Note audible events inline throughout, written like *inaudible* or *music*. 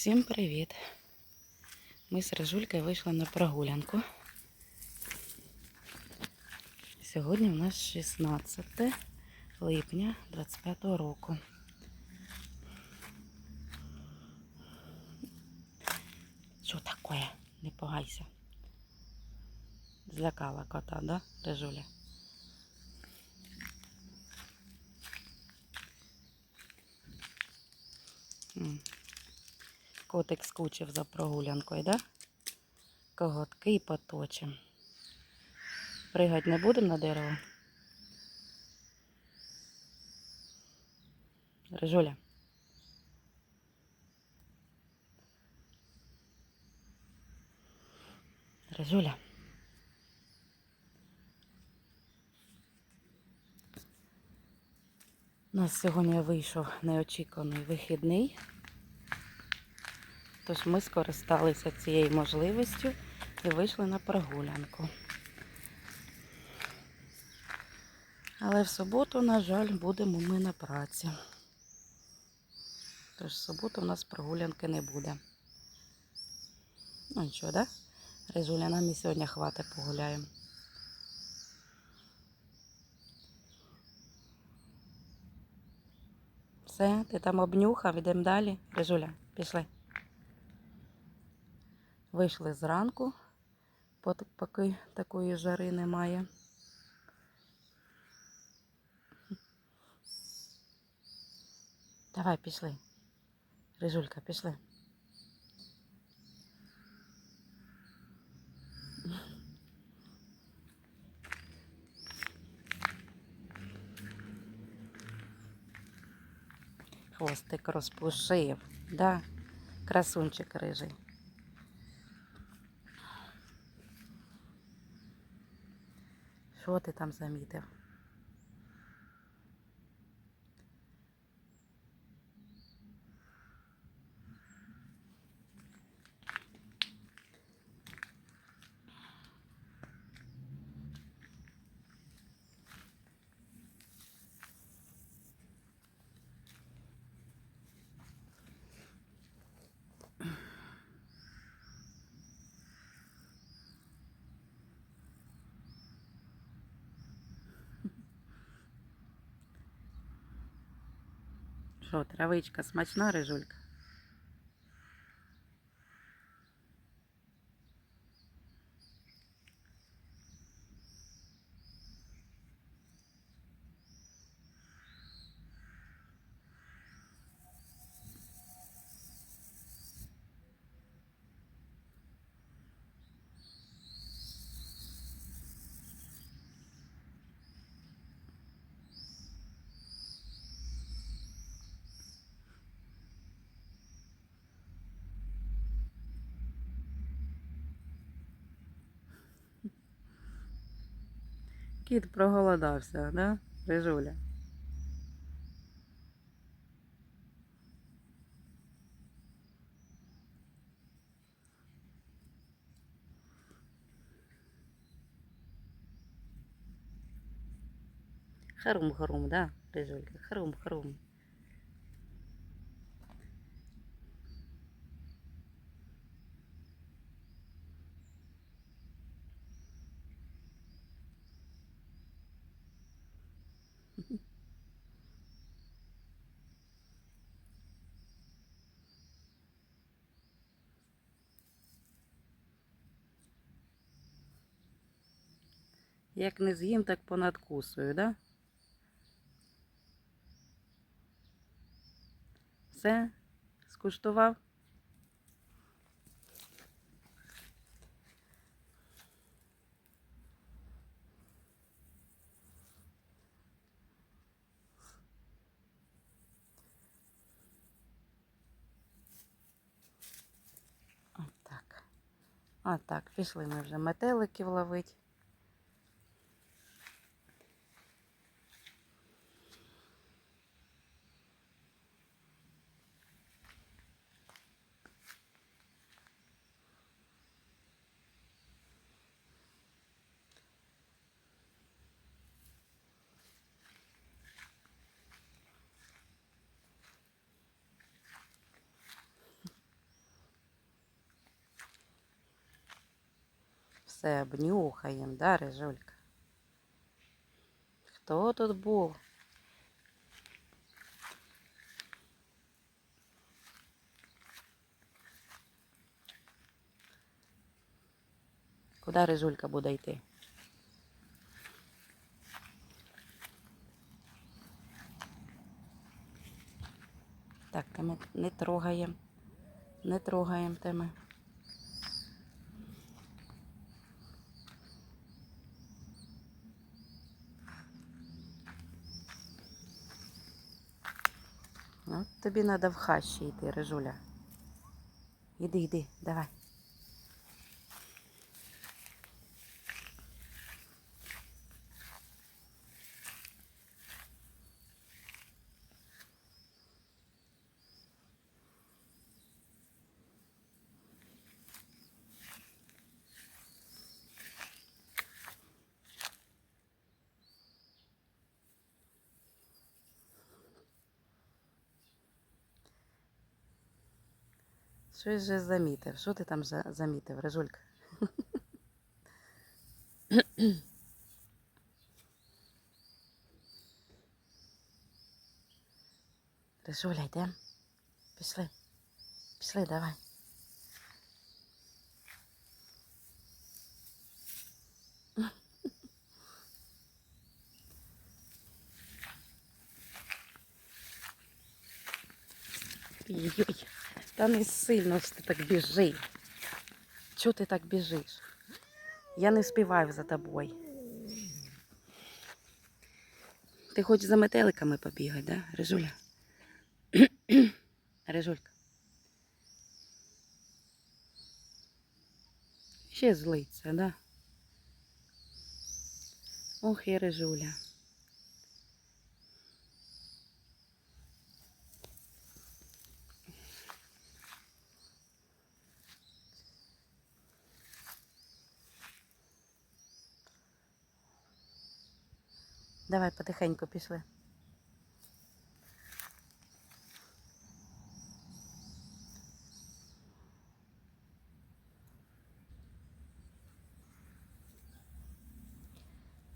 Всім привіт! Ми з Режулькою вийшли на прогулянку. Сьогодні у нас 16 липня 25 року. Що таке? Не пугайся. Злякала кота, да, Режуля? Котик скучив за прогулянкою, да? Коготки поточим. Пригать не будемо на дерево? Рижуля. Рижуля. У нас сьогодні вийшов неочікуваний вихідний. Тож ми скористалися цією можливістю і вийшли на прогулянку. Але в суботу, на жаль, будемо ми на праці. Тож в суботу у нас прогулянки не буде. Ну нічого, да? Резуля, нам і сьогодні хватить погуляємо. Все, ти там обнюхав, ідемо далі. Резуля, пішли. Вийшли зранку, поки такої жари немає. Давай, пішли. Рижулька, пішли. Хвостик розпушив, да? Красунчик рижий. Що ти там замітив? Що, травичка смачна, рижулька? Кіт проголодався, да? Рижуля. Харум-харум, да, Рижулька? Харум-харум. Як не з'їм, так понадкусую, да? Все? Скуштував? Отак. Отак, пішли ми вже метеликів ловить. Все обнюхаємо, да, Рижулька? Хто тут був? Куди Рижулька буде йти? Так, теми не трогаємо. Не трогаємо теми. От тобі треба в хащі йти, Рижуля. Іди, іди, давай. Щось же замітив. Що ти там за- замітив, Рижулька? Рижуля, йдем. Пішли. Пішли, давай. Ой, Та не сильно ж ти так біжи. Чого ти так біжиш? Я не вспіваю за тобою. Ти хочеш за метеликами побігати, да, Рижуля? *clears throat* Рижулька. Ще злиться, да? Ох і Рижуля. Давай потихеньку пішли.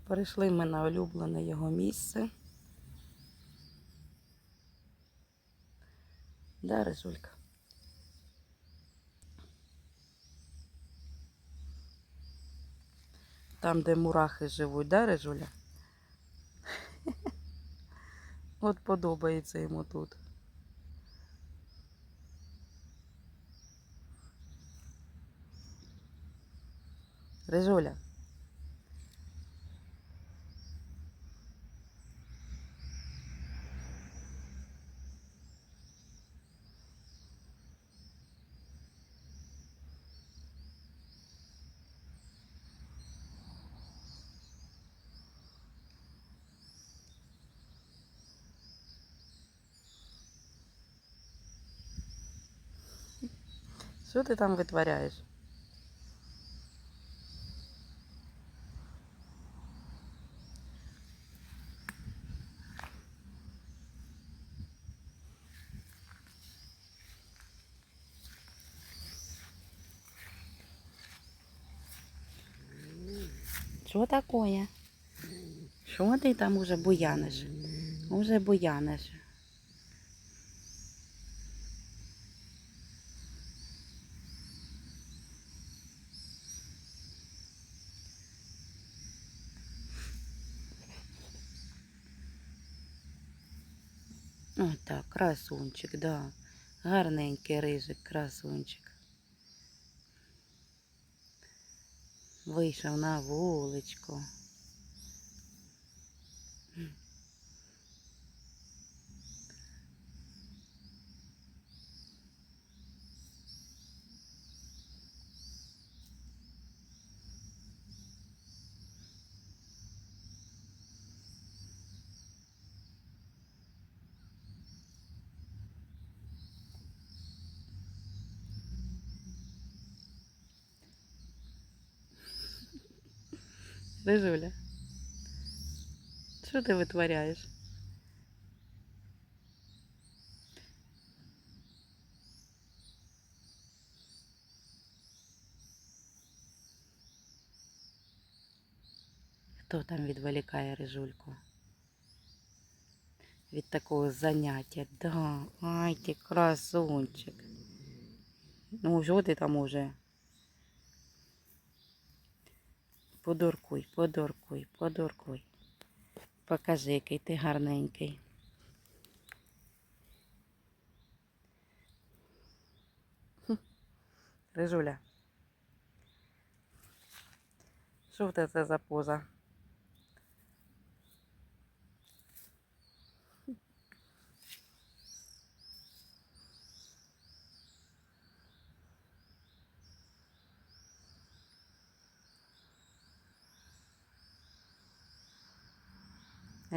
Перейшли ми на улюблене його місце. Да, Рижулька? Там, де мурахи живуть, да, Рижуля? От подобається йому тут. Рижуля. Що ти там витворяєш? Що такое? Що ти там уже буяниш? Уже буяниш. О, так, красунчик, да. Гарненький рижик, красунчик. Вийшов на вуличку. Рижуля. Що ти витворяєш? Хто там відволікає рижульку? Від такого заняття. Да. Ай, ти красунчик. Ну, що ти там уже? Подуркуй, подуркуй, подуркуй. Покажи, який ти гарненький. Рижуля. Що в це за поза?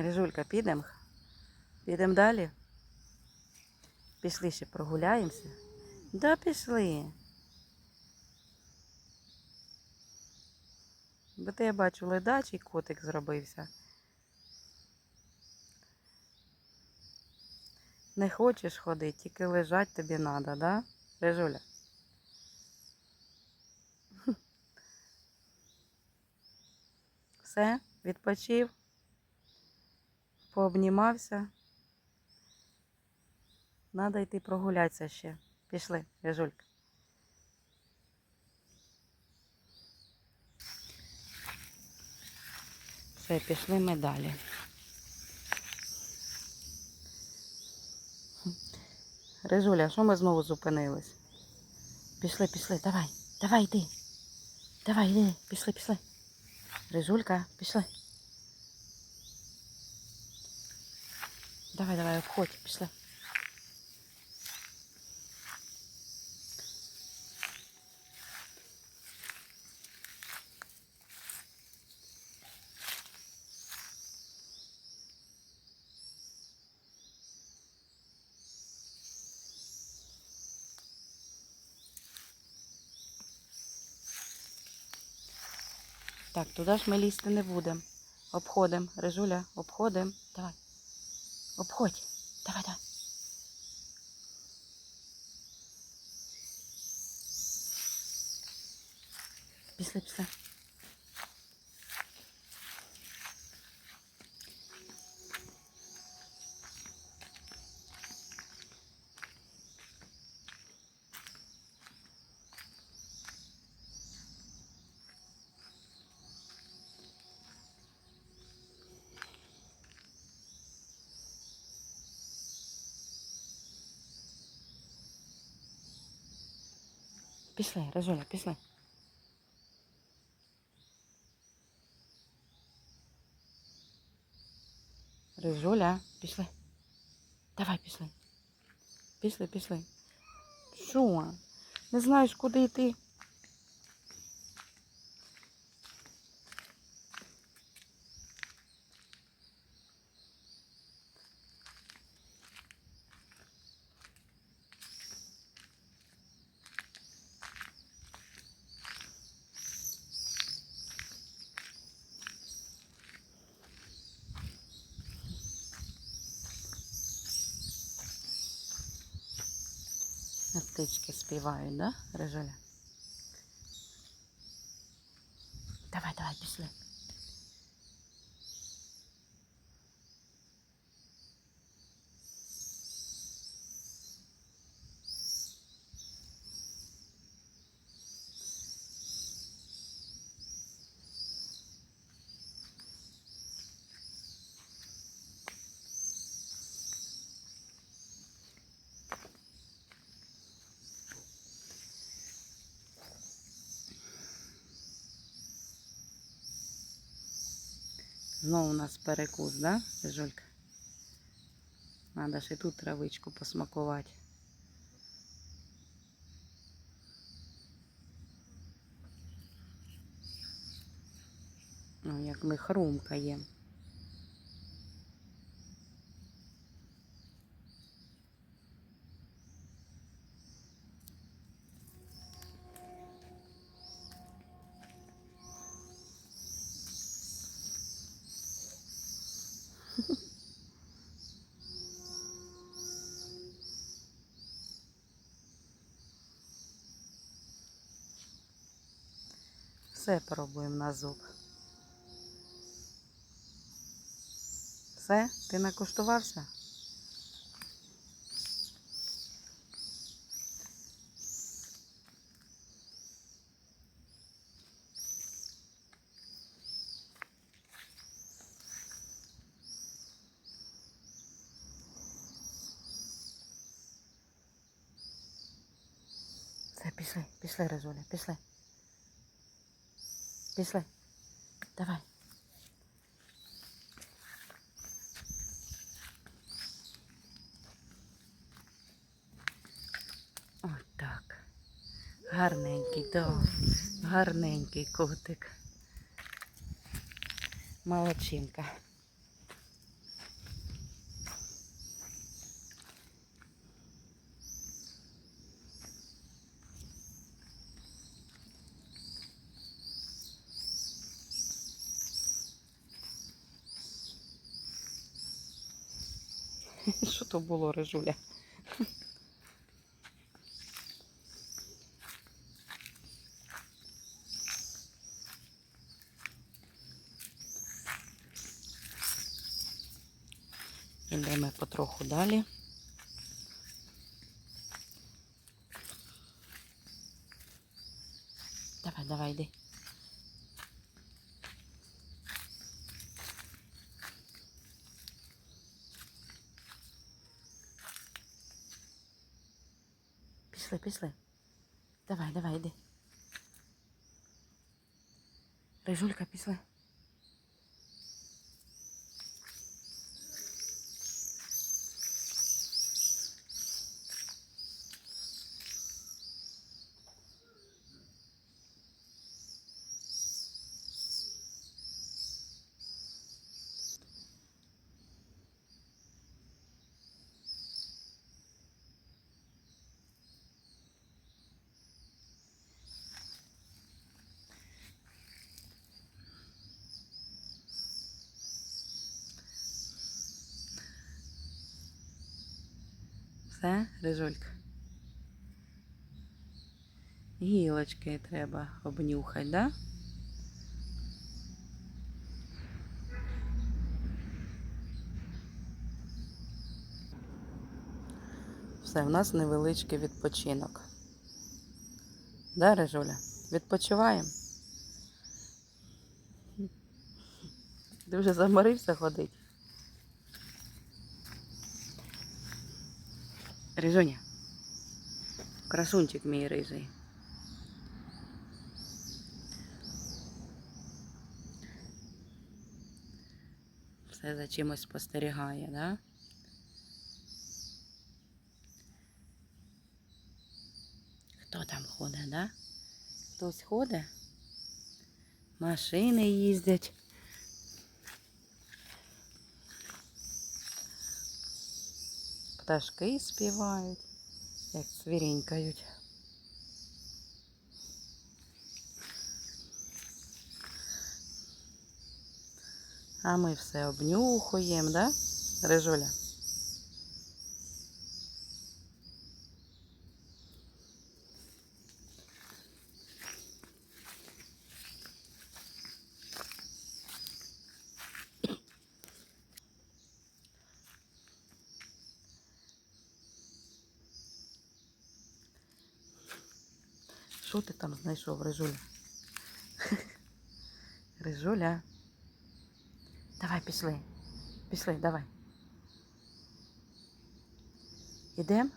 Рижулька, підемо? Підемо далі? Пішли ще прогуляємося? Да, пішли. Бо ти я бачу ледачий котик зробився. Не хочеш ходити, тільки лежать тобі треба, да? Рижуля? Все, відпочив, пообнімався. Надо йти прогулятися ще. Пішли, Рижулька. Все, пішли ми далі. Рижуля, що ми знову зупинились? Пішли, пішли, давай, давай йди. Давай, йди, пішли, пішли. Рижулька, пішли. Давай, давай, обходь, пішли. Так, туди ж ми лізти не будемо. Обходимо. Рижуля, обходимо. Давай. Обходь. Давай, давай. Пішли, пішли. Пішли, Розоля, пішли. Рижуля, пішли. Давай, пішли. Пішли, пішли. Що? Не знаєш, куди йти? А Птички співають, да, Рижуля? Давай, давай, пішли. Знову у нас перекус, да, Жулька? Ж і тут травичку посмакувати. Ну, як ми хрумкаємо. Все пробуємо на зуб. Все, ти накуштувався? Все, пішли, пішли, Резуля, пішли. Пішли. Давай. Отак. Гарненький, да. Гарненький котик. Молодчинка. Було, Рижуля? Йдемо потроху далі. Давай, давай, йди. Пішли, пішли. Давай, давай, йди. Рижулька, пішли. Все, Рижулька. Гілочки треба обнюхати, да? Все, у нас невеличкий відпочинок. Да, Рижуля? Відпочиваємо. Ти вже заморився ходити. Рижуня. Красунчик мій рижий. Все за чимось спостерігає, да? Хто там ходить, да? Хтось ходить? Машини їздять. Пташки співають, як цвірінькають. А ми все обнюхуємо, да, Рижуля? Що ти там знайшов, Рижуля? Рижуля. Давай, пішли. Пішли, давай. Ідем?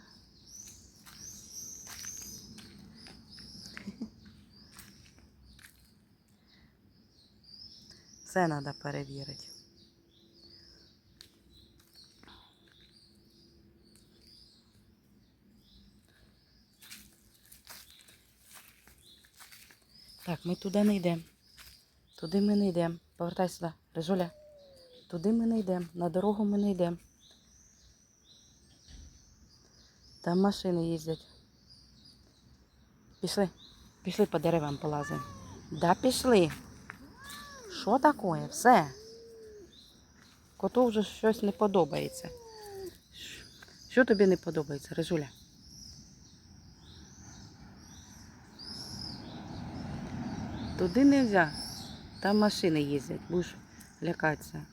Все треба перевірити. Так, ми туди не йдемо. Туди ми не йдемо. Повертай сюди, Рижуля. Туди ми не йдемо. На дорогу ми не йдемо. Там машини їздять. Пішли. Пішли по деревам полазимо. Да, пішли. Що таке? Все. Коту вже щось не подобається. Що тобі не подобається, Рижуля? Туди не можна. Там машини їздять, будеш лякатися.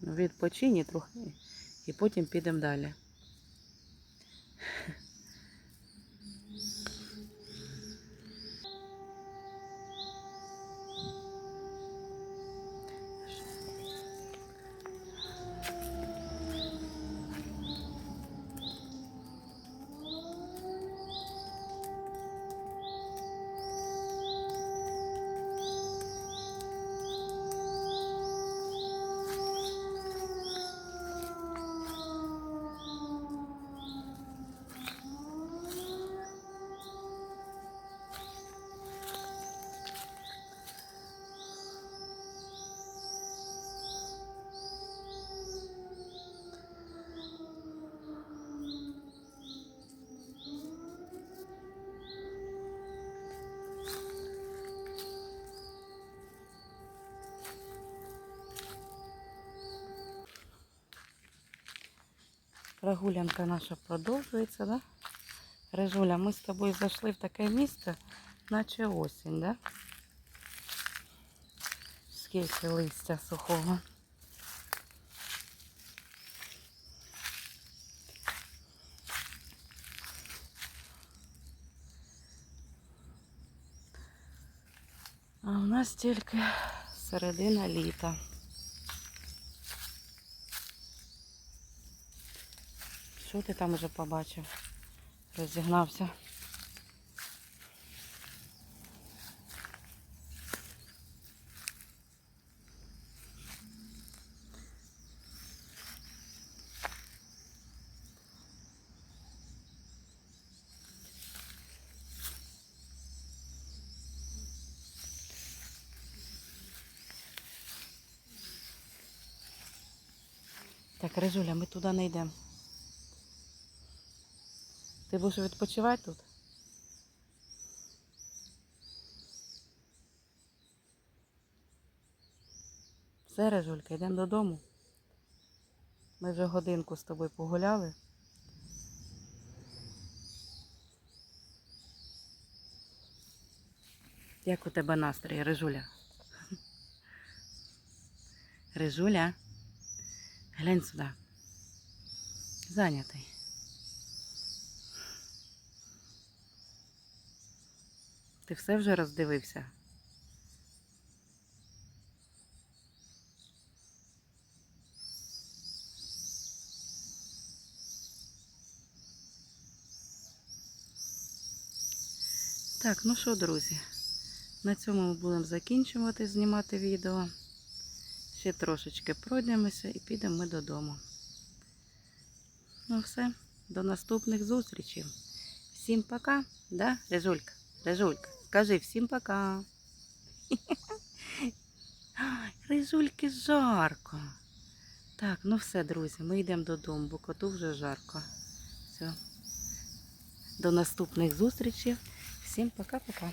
Ну, відпочині трохи і потім підемо далі. Прогулянка наша продовжується, да? Режуля, ми з тобою зайшли в таке місце, наче осінь, да? Скільки листя сухого. А у нас тільки середина літа. Що ти там уже побачив? Розігнався. Так, Режуля, ми туди не йдемо. Ти будеш відпочивати тут? Все, Режулька, йдемо додому. Ми вже годинку з тобою погуляли. Як у тебе настрій, Режуля? Режуля, глянь сюди. Зайнятий. Ти все вже роздивився? Так, ну що, друзі, на цьому ми будемо закінчувати знімати відео. Ще трошечки пройдемося і підемо ми додому. Ну все, до наступних зустрічей. Всім пока, да, Режулька? Режулька, скажи всім пока. *laughs* Рижульки жарко. Так, ну все, друзі, ми йдемо додому, бо коту вже жарко. Все. До наступних зустрічей. Всім пока-пока.